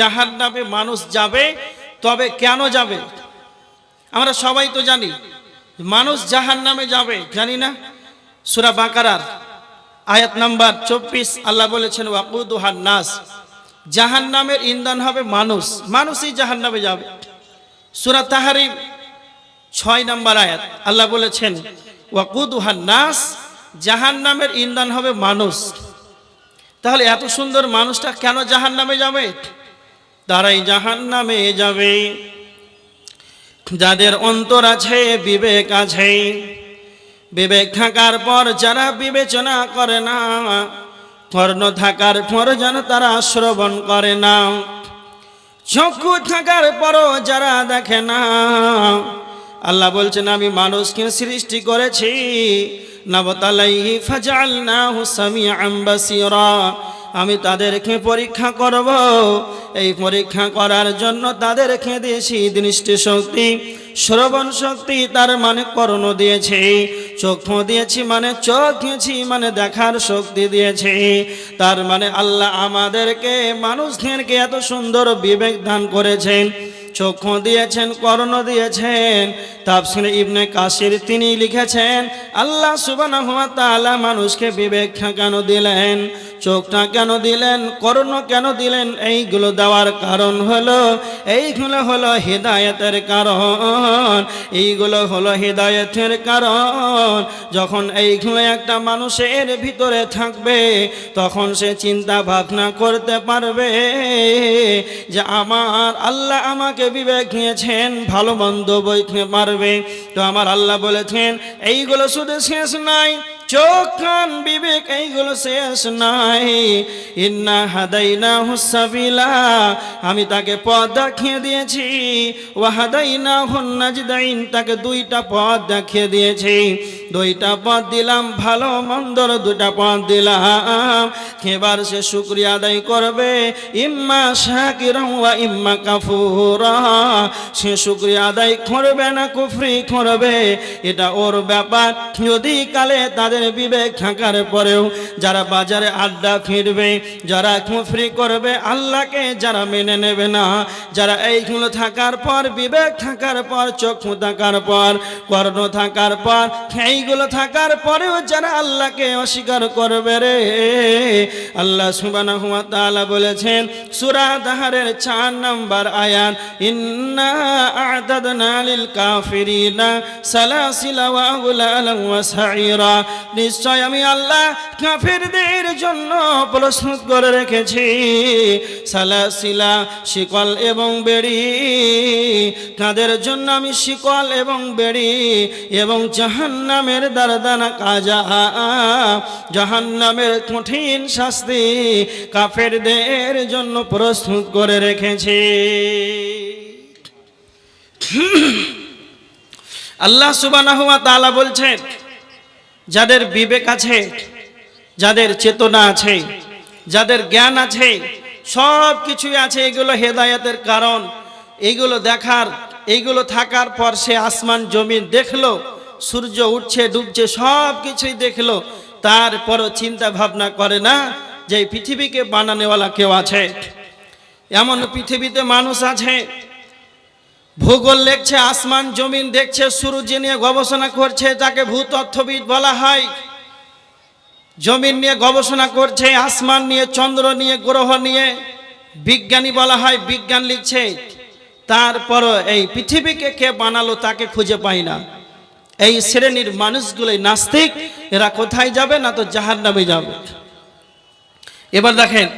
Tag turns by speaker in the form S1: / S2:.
S1: জাহান নামে মানুষ যাবে, তবে কেন যাবে? আমরা সবাই তো জানি, মানুষ জাহান নামে যাবে, জানি না? সুরা বাকারার আয়াত নাম্বার চব্বিশ, আল্লাহ বলেছেন ওয়াকুদুহান নাস জাহান নামের ইন্ধন হবে মানুষ, মানুষই জাহান নামে যাবে। সুরা তাহারিম ছয় নম্বর আয়াত, আল্লাহ বলেছেন ওয়াকুদুহান নাস জাহান নামের ইন্ধন হবে মানুষ। তাহলে এত সুন্দর মানুষটা কেন জাহান নামে যাবে? তারাই জাহান নামে যাবে। যাদের অন্তর আছে, বিবেক আছে। বিবেক থাকার পর যারা বিবেচনা করে না, কর্ণ থাকার পর যেন তারা শ্রবণ করে না। চক্ষু থাকার পরও যারা দেখে না, আল্লাহ বলছেন, আমি মানুষকে সৃষ্টি করেছি। নবতালাই নবতালাইহি ফাজালনাহু সামিআম বাসীরা। আমি তাদেরকে পরীক্ষা করব। এই পরীক্ষা করার জন্য তাদেরকে দিয়েছি দৃষ্টি শক্তি, শ্রবণ শক্তি, তার মানে কর্ণ দিয়েছে চক্ষু দিয়েছি মানে চোখ মানে দেখার শক্তি দিয়েছে। তার মানে আল্লাহ আমাদেরকে, মানুষদেরকে এত সুন্দর বিবেক দান করেছেন। চক্ষু দিয়েছেন, কর্ণ দিয়েছেন। তাফসির ইবনে কাসির তিনি লিখেছেন, আল্লাহ ওয়া মানুষকে বিবেক কেন দিলেন? চোখটা কেন দিলেন? কর্ণ কেন দিলেন? এইগুলো দেওয়ার কারণ হলো, এইগুলো হলো হৃদায়তের কারণ। এইগুলো হলো হৃদায়তের কারণ। যখন এইগুলো একটা মানুষের ভিতরে থাকবে, তখন সে চিন্তা ভাবনা করতে পারবে যে আমার আল্লাহ আমাকে বিবেক নিয়েছেন, ভালো মন্দ বইতে পারবে তো আমার আল্লাহ বলেছেন, এইগুলো শুধু শেষ নাই, চোখ বিবেক, এইগুলো শেষ নাই। ইন্না হাদাইনা হুসাবিলা আমি তাকে পথ দেখিয়ে দিয়েছি। ও হাদাই হাদাইনা হুন্নাজদাইন তাকে দুইটা পথ দেখিয়ে দিয়েছি। দুইটা পথ দিলাম, ভালো মন্দর দুটা পথ দিলাম। এবার সে শুক্রিয়া আদায় করবে, ইম্মা শাকিরা ইম্মা কাফুরা। সে শুক্রিয়া আদায় করবে না, কুফরি করবে। এটা ওর ব্যাপার। যদি কালে তাদের বিবেক থাকার পরেও যারা বাজারে আড্ডা ফিরবে, যারা কুফরি করবে, আল্লাহকে যারা মেনে নেবে না, যারা এইগুলো থাকার পর, বিবেক থাকার পর, চক্ষু থাকার পর, কর্ণ থাকার পর এইগুলো থাকার পরেও যারা আল্লাহকে অস্বীকার করবে রে, আল্লাহ সুবানা হুয়া তালা বলেছেন, সুরা দাহারের চার নম্বর আয়ান ইন্না সালাসিলা ওয়া আগলালা ওয়া সাইরা নিশ্চয় আমি আল্লাহ কাফিরদের জন্য প্রস্তুত করে রেখেছি। সালাসিলা, শিকল এবং বেড়ি। তাদের জন্য আমি শিকল এবং বেড়ি এবং জাহান্নামের দারদানা কাজা? জাহান্নামের কঠিন শাস্তি কাফেরদের জন্য প্রস্তুত করে রেখেছি। আল্লাহ সুবহানাহু ওয়া তাআলা বলছেন, যাদের বিবেক আছে, যাদের চেতনা আছে, যাদের জ্ঞান আছে সব কিছুই আছে, এগুলো হেদায়েতের কারণ। এইগুলো দেখার এইগুলো থাকার পর সে আসমান, জমিন দেখল, সূর্য উঠছে, ডুবছে সব কিছুই দেখল। তারপরও চিন্তা ভাবনা করে না যে পৃথিবীকে বানানেওয়ালা কেউ আছে। এমন পৃথিবীতে মানুষ আছে ভূগোল লেখছে আসমান, জমিন দেখছে সূর্য নিয়ে গবেষণা করছে, তাকে ভূতত্ত্ববিদ বলা হয়। জমিন নিয়ে গবেষণা করছে, আসমান নিয়ে, চন্দ্র নিয়ে, গ্রহ নিয়ে, বিজ্ঞানী বলা হয়, বিজ্ঞান লিখছে। তারপরও এই পৃথিবীকে কে বানালো তাকে খুঁজে পাই না। এই শ্রেণির মানুষগুলোই নাস্তিক, এরা কোথায় যাবে না তো জাহার নামে যাবে। এবার দেখেন